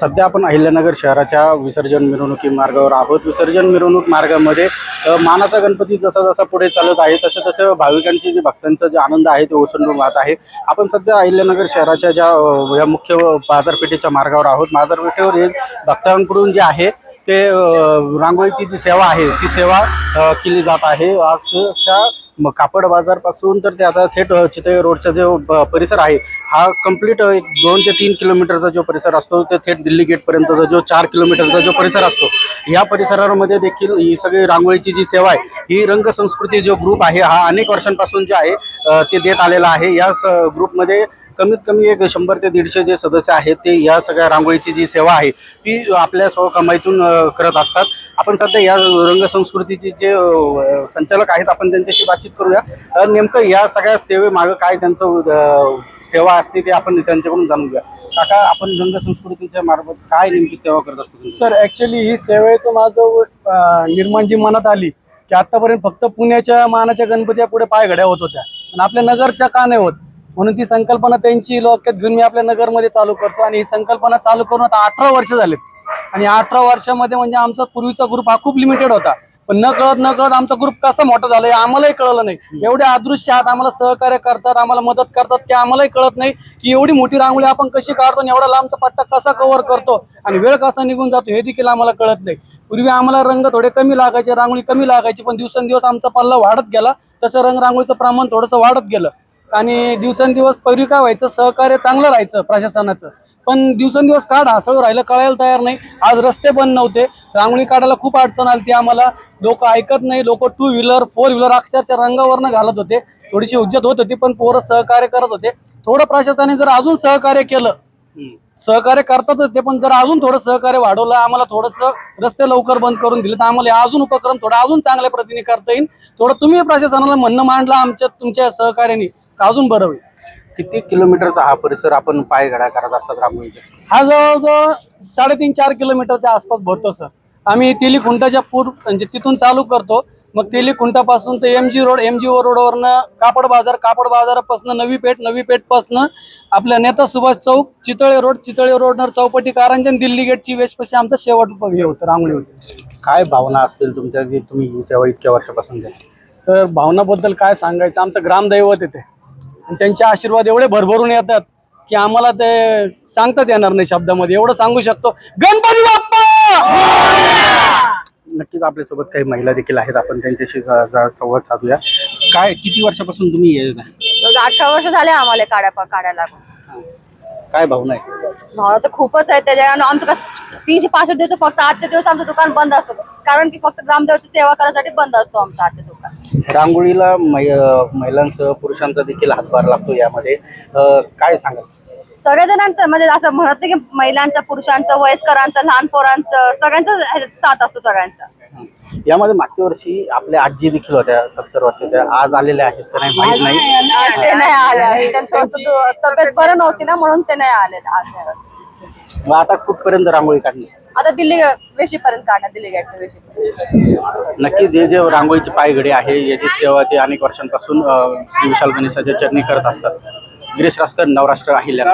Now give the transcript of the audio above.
सध्या आपण अहिल्यानगर शहराच्या विसर्जन मिरवणुकी मार्गावर आहोत. विसर्जन मिरवणूक मार्गामध्ये मानाचा गणपती जसा जसा पुढे चालत आहे तसं तसं भाविकांची जे भक्तांचा जे आनंद आहे ते ओसंडून वाहत आहे. आपण सध्या अहिल्यानगर शहराच्या ज्या या मुख्य बाजारपेठेच्या मार्गावर आहोत. बाजारपेठेवर हे भक्तांकडून जे आहे ते रांगोळीची जी सेवा आहे ती सेवा केली जात आहे. अक्षरशः मग कापड बाजारपासून तर ते आता थेट अ, चितळे रोडचा जो परिसर आहे हा कंप्लीट एक दोन ते तीन किलोमीटरचा जो परिसर असतो ते थेट दिल्ली गेटपर्यंतचा जो चार किलोमीटरचा जो परिसर असतो या परिसरामध्ये देखील ही सगळी रांगोळीची जी सेवा आहे ही रंगसंस्कृती जो ग्रुप आहे हा अनेक वर्षांपासून जे आहे ते देत आलेला आहे. या स- ग्रुपमध्ये कमीत कमी एक शंभर ते दीडशे जे सदस्य आहेत ते या सगळ्या रांगोळीची जी सेवा आहे ती आपल्या स्वकमाईतून करत असतात. आपण सध्या या रंगसंस्कृतीचे जे संचालक आहेत आपण त्यांच्याशी बातचीत करूया. नेमकं या सगळ्या सेवेमागं काय त्यांचं सेवा असते ते आपण त्यांच्याकडून जाणून घ्या काका आपण रंगसंस्कृतीच्या मार्फत काय नेमकी सेवा करत असतो सर ऍक्च्युली ही सेवेचं माझं निर्माण जी मनात आली की आतापर्यंत फक्त पुण्याच्या मानाच्या गणपतीच्या पुढे पायघड्या होत होत्या. पण आपल्या नगरच्या का नाही होत? म्हणून ती संकल्पना त्यांची लोक्यात घेऊन मी आपल्या नगरमध्ये चालू करतो. आणि ही संकल्पना चालू करून आता अठरा वर्ष झालेत. आणि अठरा वर्षामध्ये म्हणजे आमचा पूर्वीचा ग्रुप हा खूप लिमिटेड होता. पण न कळत न कळत आमचा ग्रुप कसा मोठा झाला हे आम्हालाही कळलं नाही. एवढे अदृश्य आहात आम्हाला सहकार्य करतात आम्हाला मदत करतात की आम्हालाही कळत नाही की एवढी मोठी रांगोळी आपण कशी काढतो आणि एवढा लांबचा पट्टा कसा कव्हर करतो आणि वेळ कसा निघून जातो हे देखील आम्हाला कळत नाही. पूर्वी आम्हाला रंग थोडे कमी लागायचे रांगोळी कमी लागायची पण दिवसेंदिवस आमचा पल्ला वाढत गेला. तसं रंग रांगोळीचं प्रमाण थोडंसं वाढत गेलं. आणि दिवसेंदिवस पूर्वी काय व्हायचं सहकार्य चांगलं राहायचं प्रशासनाचं. पण दिवसेंदिवस काढ हसळ राहिलं कळायला तयार नाही. आज रस्ते बंद नव्हते. रांगोळी काढायला खूप अडचण आली ती आम्हाला. लोक ऐकत नाही. लोक टू व्हीलर फोर व्हीलर अक्षरच्या रंगावरनं घालत होते. थोडीशी उज्जत होत होती पण पोरं सहकार्य करत होते. थोडं प्रशासनाने जर अजून सहकार्य केलं सहकार्य करतातच ते पण जर अजून थोडं सहकार्य वाढवलं आम्हाला थोडंसं रस्ते लवकर बंद करून दिले तर आम्हाला अजून उपक्रम थोडा अजून चांगल्या पद्धतीने करता येईल. थोडं तुम्ही प्रशासनाला म्हणणं मांडलं आमच्या तुमच्या सहकार्याने. तर अजून बरं होईल. किती किलोमीटरचा हा परिसर आपण पायघड्या करत असतात रांगोळीच्या हा जवळजवळ साडेतीन चार किलोमीटरच्या आसपास भरतो सर. आम्ही तेली खुंटाच्या पूर म्हणजे तिथून चालू करतो. मग तेली खुंटापासून ते M G road M G रोडवरनं कापड बाजार कापड बाजारापासून नवी पेठ नवी पेठपासनं आपल्या नेता सुभाष चौक चितळे रोड चितळे रोडवर चौपटी कारंजन दिल्ली गेटची वेशपाशी आमचं शेवट हे होतं रांगोळी होती. काय भावना असतील तुमच्या की तुम्ही ही सेवा इतक्या वर्षापासून देता? सर भावनाबद्दल काय सांगायचं? आमचं ग्रामदैवत येते. आणि त्यांचे आशीर्वाद एवढे भरभरून येतात की आम्हाला ते सांगताच येणार नाही शब्दामध्ये. एवढं सांगू शकतो. गणपती बाप्पा! नक्कीच आपल्यासोबत काही महिला देखील आहेत. आपण त्यांच्याशी ज- ज- संवाद साधूया. काय किती वर्षापासून तुम्ही येत आहे? अठरा वर्ष झाले आम्हाला काड्या काढायला काय भावना आहे? भावना तर खूपच आहे त्याच्या आमचं कसं तीनशे पासष्ट दिवस फक्त आजचे दिवस आमचं दुकान बंद असतं. कारण की फक्त ग्रामदेवची सेवा करायसाठी बंद असतो आमचं आजचे दुकान. रांगोळीला मै- अं, महिलांसह पुरुषांचा देखील हातभार लागतो यामध्ये. अं, काय सांगाल? सगळ्या जणांचं म्हणजे असं म्हणत नाही की महिलांचं पुरुषांचं वयस्करांचं लहान पोरांचं सगळ्यांचं ह्याच्यात साथ असतो सगळ्यांचा. यामध्ये मागच्या वर्षी आपल्या आजी देखील होत्या सत्तर वर्षाच्या आज आलेल्या आहेत तर नाही माहीत नाही. आज ते नाही आले. त्यांचं असं दु- तब्येत बरं नव्हती ना म्हणून ते नाही आले आज. मग आता कुठपर्यंत रांगोळी काढली आता दिल्ली वेशीपर्यंत काढणार दिल्ली गेटच्या वेशीपर्यंत. नक्की जे जे रांगोळीची पायघडी आहे याची सेवा ते अनेक वर्षांपासून अं, श्री विशाल गणेशाच्या चरणी करत असतात. गिरीश रासकर नवराष्ट्र अहिल्या